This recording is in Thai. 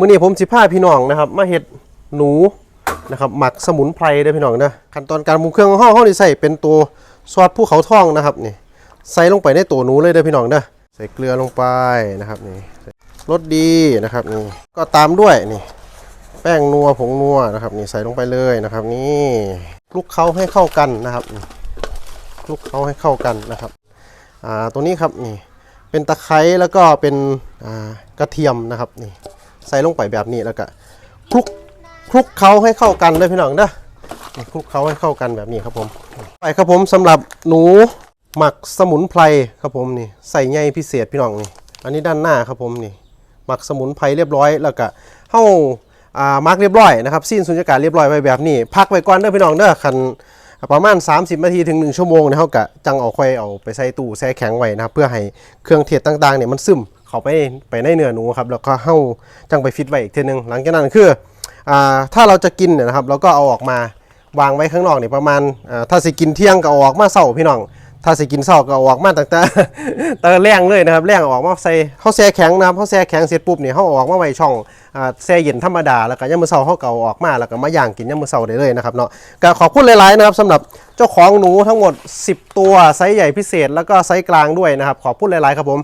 มื้อนี้ผมสิพาพี่น้องนะครับมาเฮ็ดหนูนะครับหมักสมุนไพรเด้อพี่น้องเด้อขั้นตอนการปรุงเครื่องของเฮาเฮานี่ใส่เป็นตัวซอสภูเขาทองนะครับนี่ใส่ลงไปในตัวหนูเลยเด้อพี่น้องเด้อใส่เกลือลงไปนะครับนี่รสดีนะครับนี่ก็ตามด้วยนี่ แป้งนัวผงนัวนะครับนี่ใส่ลงไปเลยนะครับ นี่คลุกเคล้าให้เข้ากันนะครับคลุกเคล้าให้เข้ากันนะครับอ่าตัวนี้ครับนี่เป็นตะไคร้แล้วก็เป็นอ่ากระเทียมนะครับนี่ ใส่ลงไปแบบนี้แล้วก็คลุกคลุกเคล้าให้เข้ากันเลยพี่น้องเด้อคลุกเคล้าให้เข้ากันแบบนี้ครับผมไปครับผมสำหรับหนูหมักสมุนไพรครับผมนี่ใส่ใยพิเศษพี่น้องนี่อันนี้ด้านหน้าครับผมนี่หมักสมุนไพรเรียบร้อยแล้วก็เฮาอ่ามักเรียบร้อยนะครับสิ้นสุญญากาศเรียบร้อยไว้แบบนี้ พักไว้ก่อนเด้อพี่น้องเด้อคันประมาณ 30 นาทีถึง 1 ชั่วโมงนี่ยเฮาก็จังเอาค่อยเอาไปใส่ตู้แช่แข็งไว้นะครับเพื่อให้เครื่องเทศต่างๆเนี่ยมันซึม เขาไปไปในเนื้อหนูครับแล้วก็เฮาจังไปฟิตไว้อีกทีนึงหลังจากนั้นคืออ่าถ้าเราจะกินเนี่ยนะครับเราก็เอาออกมาวางไว้ข้างนอกเนี่ยประมาณอ่าถ้าสิกินเที่ยงก็ออกมาเช้าพี่น้องถ้าสิกินเช้าก็ออกมาตั้งแต่ตั้งแต่แรงเลยนะครับแรงอออกมาใส่เขาแช่แข็งนะครับเขาแช่แข็งเสร็จปุ๊บเนี่ยเขาออกมาไว้ช่องอ่าแช่เย็นธรรมดาแล้วก็ยามมือเช้าเขาเก็เอาออกมาแล้วก็มาย่างกินยามมือเช้าได้เลยนะครับเนาะก็ขอบคุณหลายๆนะครับสำหรับเจ้าของหนูทั้งหมด 10 ตัวไซส์ใหญ่พิเศษ แล้วก็ไซส์กลางด้วยนะครับขอบคุณหลายๆครับผม